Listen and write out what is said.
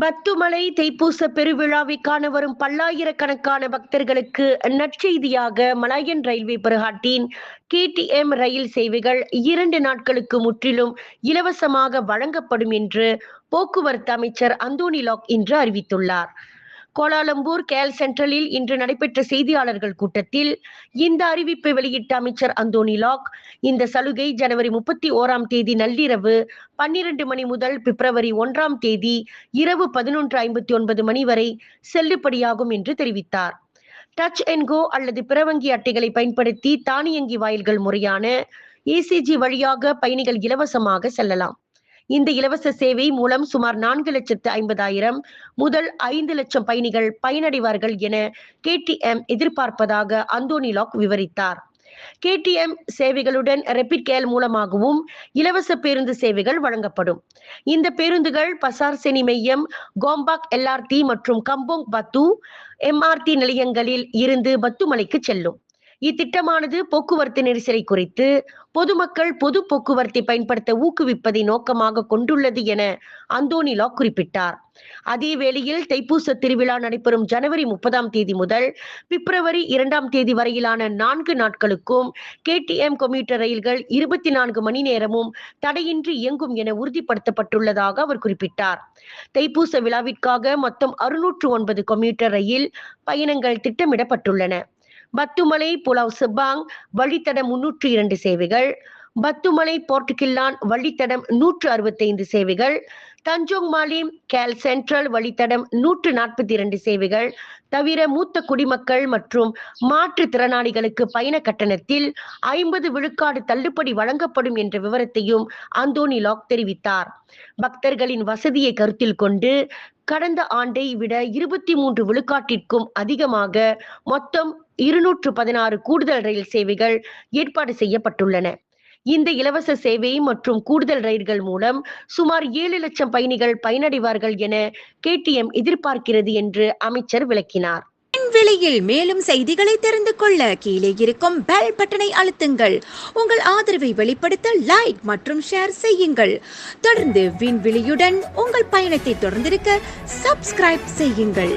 பத்துமலை தைப்பூச பெருவிழாவை காண வரும் பல்லாயிரக்கணக்கான பக்தர்களுக்கு நற்செய்தியாக மலாயன் ரயில்வே பருகாட்டின் கேடிஎம் ரயில் சேவைகள் இரண்டு நாட்களுக்கு முற்றிலும் இலவசமாக வழங்கப்படும் என்று போக்குவரத்து அமைச்சர் அந்தோனி லாக் இன்று அறிவித்துள்ளார். கோலாலம்பூர் கேல் சென்ட்ரலில் இன்று நடைபெற்ற செய்தியாளர்கள் கூட்டத்தில் இந்த அறிவிப்பை வெளியிட்ட அமைச்சர் அந்தோனி லாக் இந்த சலுகை ஜனவரி முப்பத்தி ஓராம் தேதி நள்ளிரவு பன்னிரண்டு மணி முதல் பிப்ரவரி ஒன்றாம் தேதி இரவு பதினொன்று ஐம்பத்தி ஒன்பது மணி வரை செல்லுபடியாகும் என்று தெரிவித்தார். டச் என்கோ அல்லது பிறவங்கி அட்டைகளை பயன்படுத்தி தானியங்கி வாயில்கள் முறையான ஏசிஜி வழியாக பயணிகள் இலவசமாக செல்லலாம். இந்த இலவச சேவை மூலம் சுமார் நான்கு லட்சத்து ஐம்பதாயிரம் முதல் ஐந்து லட்சம் பயணிகள் பயனடைவார்கள் என கேடிஎம் எதிர்பார்ப்பதாக அந்தோனி லாக் விவரித்தார். கேடிஎம் சேவைகளுடன் ரெபிட் கேல் மூலமாகவும் இலவச பேருந்து சேவைகள் வழங்கப்படும். இந்த பேருந்துகள் பசார் செனி மையம் கோம்பாக் எல்ஆர்டி மற்றும் கம்போங் பத்து எம்ஆர்டி நிலையங்களில் இருந்து பத்துமலைக்கு செல்லும். இத்திட்டமானது போக்குவரத்து நெரிசலை குறைத்து பொதுமக்கள் பொது போக்குவரத்தை பயன்படுத்த ஊக்குவிப்பதை நோக்கமாக கொண்டுள்ளது என அந்தோனிலா குறிப்பிட்டார். அதே வேளையில் தைப்பூச திருவிழா நடைபெறும் ஜனவரி முப்பதாம் தேதி முதல் பிப்ரவரி இரண்டாம் தேதி வரையிலான நான்கு நாட்களுக்கும் கேடிஎம் கம்யூட்டர் ரயில்கள் இருபத்தி நான்கு மணி நேரமும் தடையின்றி இயங்கும் என உறுதிப்படுத்தப்பட்டுள்ளதாக அவர் குறிப்பிட்டார். தைப்பூச விழாவிற்காக மொத்தம் அறுநூற்று ஒன்பது கம்யூட்டர் ரயில் பயணங்கள் திட்டமிடப்பட்டுள்ளன. பத்துமலை புலாவ் சிப்பாங் வழித்தடம் முன்னூற்றி இரண்டு சேவைகள். பத்துமலை போர்ட்டுகில்லான் வழித்தடம் நூற்று அறுபத்தைந்து சேவைகள். தஞ்சோங் மாலிம் கேல் சென்ட்ரல் வழித்தடம் நூற்று நாற்பத்தி இரண்டு சேவைகள். தவிர மூத்த குடிமக்கள் மற்றும் மாற்றுத்திறனாளிகளுக்கு பயண கட்டணத்தில் ஐம்பது விழுக்காடு தள்ளுபடி வழங்கப்படும் என்ற விவரத்தையும் அந்தோனி லாக் தெரிவித்தார். பக்தர்களின் வசதியை கருத்தில் கொண்டு கடந்த ஆண்டை விட இருபத்தி மூன்று விழுக்காட்டிற்கும் அதிகமாக மொத்தம் இருநூற்று பதினாறு கூடுதல் ரயில் சேவைகள் ஏற்பாடு செய்யப்பட்டுள்ளன. இந்த இலவச சேவை மற்றும் கூடுதல் ரயில்கள் மூலம் சுமார் ஏழு லட்சம் பயணிகள் பயனடைவார்கள் என கேடிஎம் எதிர்பார்க்கிறது என்று அமைச்சர் விளக்கினார். விலையில் மேலும் செய்திகளை தெரிந்து கொள்ள கீழே இருக்கும் பெல் பட்டனை அழுத்துங்கள். உங்கள் ஆதரவை வெளிப்படுத்த லைக் மற்றும் ஷேர் செய்யுங்கள். தொடர்ந்து விண்வெளியுடன் உங்கள் பயணத்தை தொடர்ந்திருக்க சப்ஸ்கிரைப் செய்யுங்கள்.